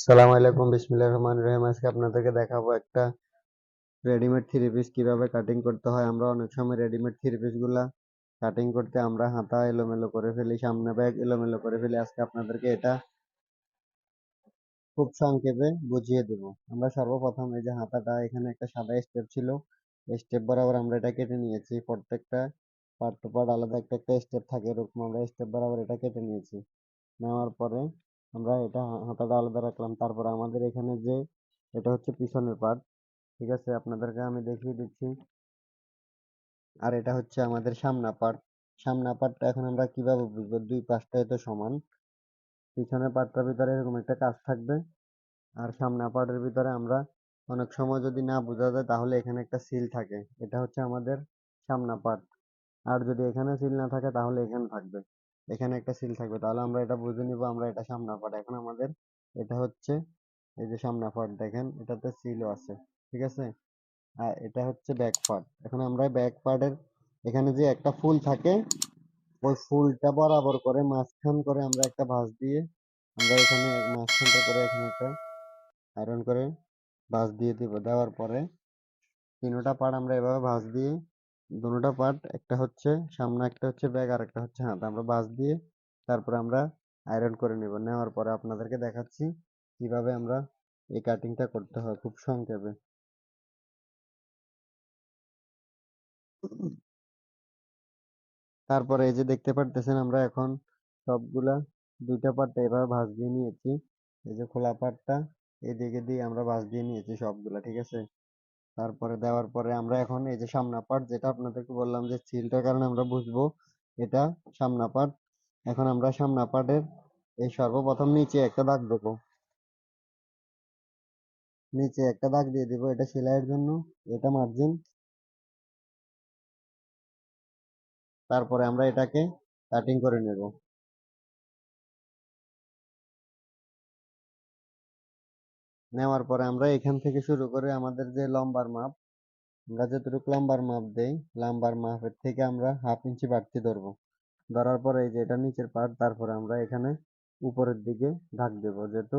সালাম আলাইকুম বিসমিল্লাহির রহমানির রহিম। আজকে আপনাদেরকে দেখাবো একটা রেডিমেড থ্রি পিস কীভাবে কাটিং করতে হয়। আমরা অনেক সময় রেডিমেড থ্রি পিসগুলা কাটিং করতে আমরা হাতা এলোমেলো করে ফেলি, সামনে ব্যাগ এলোমেলো করে ফেলি। আজকে আপনাদেরকে এটা খুব সংক্ষেপে বুঝিয়ে দেব। আমরা সর্বপ্রথম এই যে হাতাটা, এখানে একটা সাদা স্টেপ ছিল। স্টেপ বরাবর আমরা এটা কেটে নিয়েছি। প্রত্যেকটা পার্ট টু পার্ট আলাদা একটা একটা স্টেপ থাকে, এরকম আমরা স্টেপ বরাবর এটা কেটে নিয়েছি। নেওয়ার পরে আমরা এটা হাতাটা আলাদা রাখলাম। তারপর আমাদের এখানে যে এটা হচ্ছে পিছনের পার্ট ঠিক আছে? আপনাদেরকে আমি দেখিয়ে দিচ্ছি। আর এটা হচ্ছে আমাদের সামনা পার্ট সামনা পার্টটা এখন আমরা কীভাবে বুঝব? দুই পাশটাই তো সমান। পিছনের পার্টটার ভিতরে এরকম একটা কাজ থাকবে। আর সামনা পার্টের ভিতরে আমরা অনেক সময় যদি না বোঝা যায়, তাহলে এখানে একটা সিল থাকে। এটা হচ্ছে আমাদের সামনা পার্ট আর যদি এখানে সিল না থাকে, তাহলে এখানে থাকবে। এখানে একটা সিল থাকবে। তাহলে আমরা এটা বুঝে নিব, আমরা এটা সামনা পার্ট এখন আমাদের এটা হচ্ছে এই যে সামনা পার্ট দেখেন, এটাতে সিলও আছে, ঠিক আছে? আর এটা হচ্ছে ব্যাক পার্ট এখন আমরা ব্যাক পার্টের এখানে যে একটা ফুল থাকে, ওই ফুলটা বরাবর করে মাঝখান করে আমরা একটা ভাঁজ দিয়ে আমরা এখানে মাঝখানটা করে এখানে একটা আয়রন করে ভাঁজ দিয়ে দিব। দেওয়ার পরে তিনোটা পার্ট আমরা এভাবে ভাঁজ দিয়ে দুটোটা পার্ট একটা হচ্ছে সামনে, একটা হচ্ছে ব্যাগ আর একটা হচ্ছে হাত। আমরা ভাঁজ দিয়ে তারপরে আমরা আয়রন করে নেব। নেওয়ার পরে আপনাদেরকে দেখাচ্ছি কীভাবে আমরা এই কাটিংটা করতে হয় খুব সংক্ষেপে। তারপরে এই যে দেখতে পারতেছেন আমরা এখন সবগুলা দুইটা পার্ট এভাবে ভাঁজ দিয়ে নিয়েছি। এই যে খোলা পার্টটা এদিকে দিয়ে আমরা ভাঁজ দিয়ে নিয়েছি সবগুলা, ঠিক আছে? তারপরে দেওয়ার পরে আমরা এখন এই যে সামনা পার্ট যেটা আপনাদেরকে বললাম যে সিলটার কারণে আমরা বুঝব, এটা সামনা পার্ট এখন আমরা সামনা পার্টের এই সর্বপ্রথম নিচে একটা দাগ দেবো। নিচে একটা দাগ দিয়ে দিব এটা সেলাইয়ের জন্য, এটা মার্জিন তারপরে আমরা এটাকে কাটিং করে নেব। নেওয়ার পরে আমরা এখান থেকে শুরু করে আমাদের যে লম্বার মাপ, আমরা যতটুকু লম্বার মাপ দেই লম্বার মাপের থেকে আমরা হাফ ইঞ্চি বাড়তি ধরব। ধরার পরে এই যে এটা নিচের পার্ট তারপরে আমরা এখানে উপরের দিকে ঢাক দেব, যেহেতু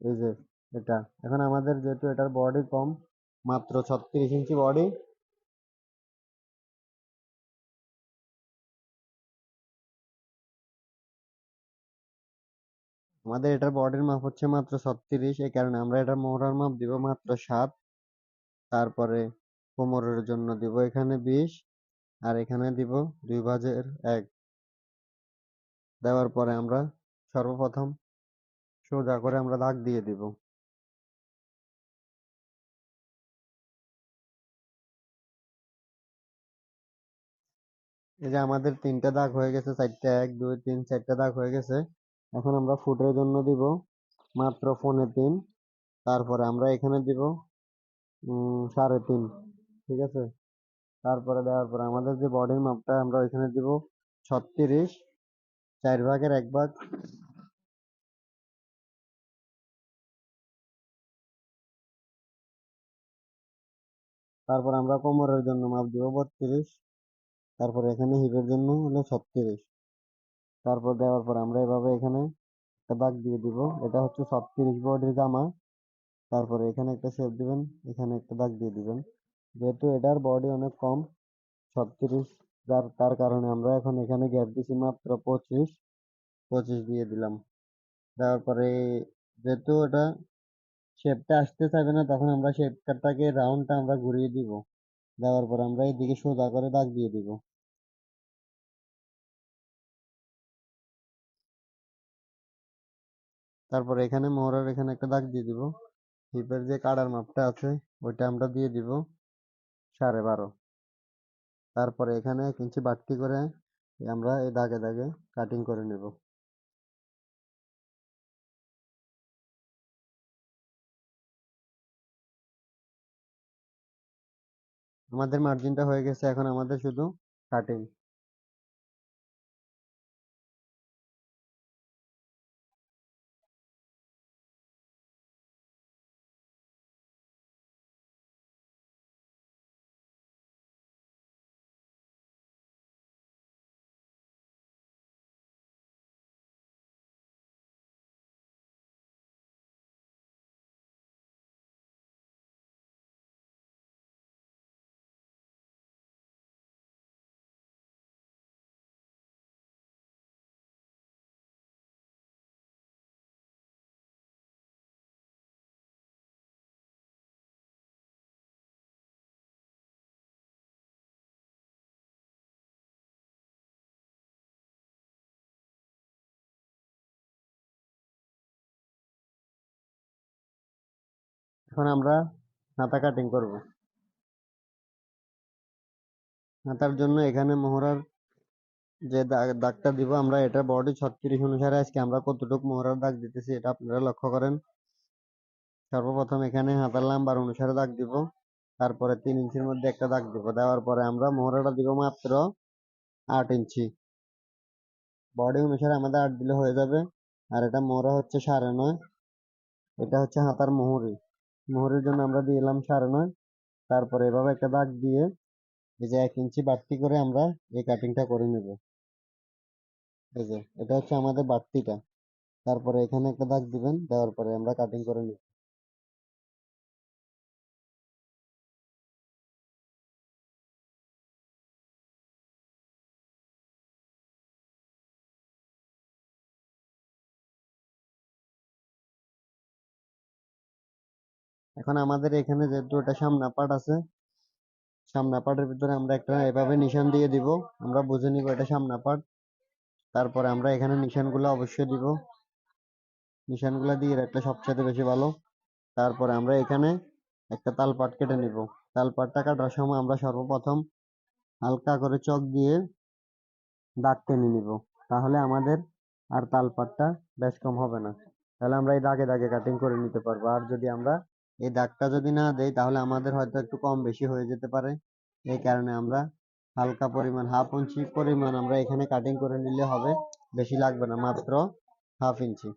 এই যে এটা। এখন আমাদের যেহেতু এটার বডি কম, মাত্র ছত্রিশ ইঞ্চি বডি আমাদের এটার বডির মাপ হচ্ছে মাত্র ছত্রিশ, এই কারণে আমরা এটার মোহরার মাপ দিব মাত্র সাত, তারপরে কোমরের জন্য দিব এখানে বিশ, আর এখানে দিব দুই ভাজের এক। দেওয়ার পরে আমরা সর্বপ্রথম সোজা করে আমরা দাগ দিয়ে দিব। এই যে আমাদের তিনটা দাগ হয়ে গেছে, চারটা এক, দুই, তিন, চারটা দাগ হয়ে গেছে। এখন আমরা ফুটের জন্য দিব মাত্র পৌনে তিন, তারপরে আমরা এখানে দিব সাড়ে তিন, ঠিক আছে? তারপরে দেওয়ার পরে আমাদের যে বডির মাপটা আমরা ওইখানে দিব ছত্রিশ, চার ভাগের এক ভাগ, তারপর আমরা কোমরের জন্য মাপ দিব বত্রিশ, তারপর এখানে হিপের জন্য হলো ছত্রিশ। তারপর দেওয়ার পর আমরা এভাবে এখানে একটা দাগ দিয়ে দিব। এটা হচ্ছে ছত্রিশ বডির জামা। তারপরে এখানে একটা শেপ দিবেন, এখানে একটা দাগ দিয়ে দিবেন। যেহেতু এটার বডি অনেক কম, ছত্রিশ যার, তার কারণে আমরা এখন এখানে গ্যাপ দিছি মাত্র পঁচিশ। পঁচিশ দিয়ে দিলাম। দেওয়ার পরে যেহেতু এটা শেপটা আসতে চাইবে না, তখন আমরা শেপটাকে রাউন্ডটা আমরা ঘুরিয়ে দিব। দেওয়ার পর আমরা এইদিকে সোজা করে দাগ দিয়ে দিব। তারপর এখানে মোহরার এখানে একটা দাগ দিয়ে দিব। হিপের যে কাটার মাপটা আছে, ওইটা আমরা দিয়ে দিব সাড়ে বারো। তারপরে এখানে এক ইঞ্চি বাড়তি করে আমরা এই দাগে দাগে কাটিং করে নেব। আমাদের মার্জিনটা হয়ে গেছে এখন আমাদের শুধু কাটিং এখন আমরা হাতা কাটিং করব। হাতার জন্য এখানে মোহরার যে দাগ- দাগটা দিব, আমরা এটা বডি ছত্রিশ অনুসারে আজকে আমরা কতটুকু মোহরার দাগ দিতেছি এটা আপনারা লক্ষ্য করেন। সর্বপ্রথম এখানে হাতার লাম্বার অনুসারে দাগ দিব, তারপরে তিন ইঞ্চির মধ্যে একটা দাগ দিব, দেওয়ার পরে আমরা মোহরাটা দিব মাত্র আট ইঞ্চি। বডি অনুসারে আমাদের আট দিলে হয়ে যাবে, আর এটা মোহরা হচ্ছে সাড়ে নয়, এটা হচ্ছে হাতার মোহরি। মোহরির জন্য আমরা দিলাম সাড়ে নয়। তারপরে এভাবে একটা দাগ দিয়ে এই যে এক ইঞ্চি বাড়তি করে আমরা এই কাটিংটা করে নেব। এই যে, এটা হচ্ছে আমাদের বাড়তিটা। তারপরে এখানে একটা দাগ দিবেন, দেওয়ার পরে আমরা কাটিং করে নেব। এখন আমাদের এখানে যেহেতু এটা সামনা পার্ট আছে সামনা ভিতরে আমরা একটা এভাবে নিশান দিয়ে দিব। আমরা বুঝে নিব এটা সামনা তারপরে আমরা এখানে নিশানগুলো অবশ্যই দিব। নিশানগুলো দিয়ে রাখলে সবচেয়ে বেশি ভালো। তারপরে আমরা এখানে একটা তাল পাট কেটে নিব। তাল পাটটা কাটার সময় আমরা সর্বপ্রথম হালকা করে চক দিয়ে দাগ টেনে নিব। তাহলে আমাদের আর তাল পাটটা বেশ কম হবে না। তাহলে আমরা এই দাগে দাগে কাটিং করে নিতে পারব। আর যদি আমরা এই দাগটা যদি না দেই, তাহলে আমাদের হয়তো একটু কম বেশি হয়ে যেতে পারে। এই কারণে আমরা হালকা পরিমাণ, হাফ ইঞ্চি পরিমাণ আমরা এখানে কাটিং করে নিলে হবে। বেশি লাগবে না, মাত্র হাফ ইঞ্চি।